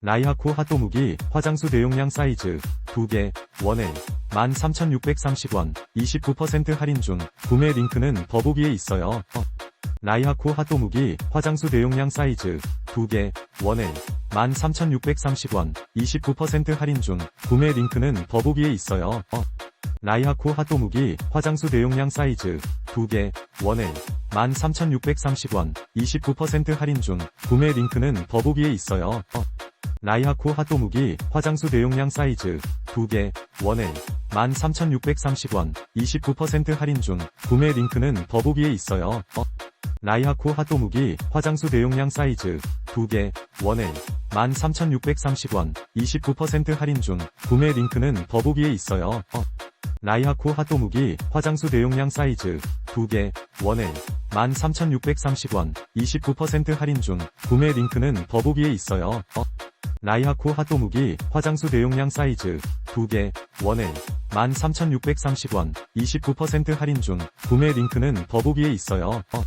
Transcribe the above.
라이하코 핫도무기 화장수 대용량 사이즈 2개 원에 13,630원 29% 할인 중 구매 링크는 더보기에 있어요. 어. 라이하코 핫도무기 화장수 대용량 사이즈 2개 원에 13,630원 29% 할인 중 구매 링크는 더보기에 있어요. 어. 라이하코 핫도무기 화장수 대용량 사이즈 2개 원에 13,630원 29% 할인 중 구매 링크는 더보기에 있어요. 어. 라이하코 핫도무기 화장수 대용량 사이즈 2개 원에 13,630원 29% 할인 중 구매 링크는 더보기에 있어요. 어. 라이하코 핫도무기 화장수 대용량 사이즈 2개 원에 13,630원 29% 할인 중 구매 링크는 더보기에 있어요. 어. 라이하코 핫도무기 화장수 대용량 사이즈 2개 원에 13,630원 29% 할인 중 구매 링크는 더보기에 있어요. 어. 라이하코 핫도무기 화장수 대용량 사이즈 2개 원에 13,630원 29% 할인 중 구매 링크는 더보기에 있어요. 어.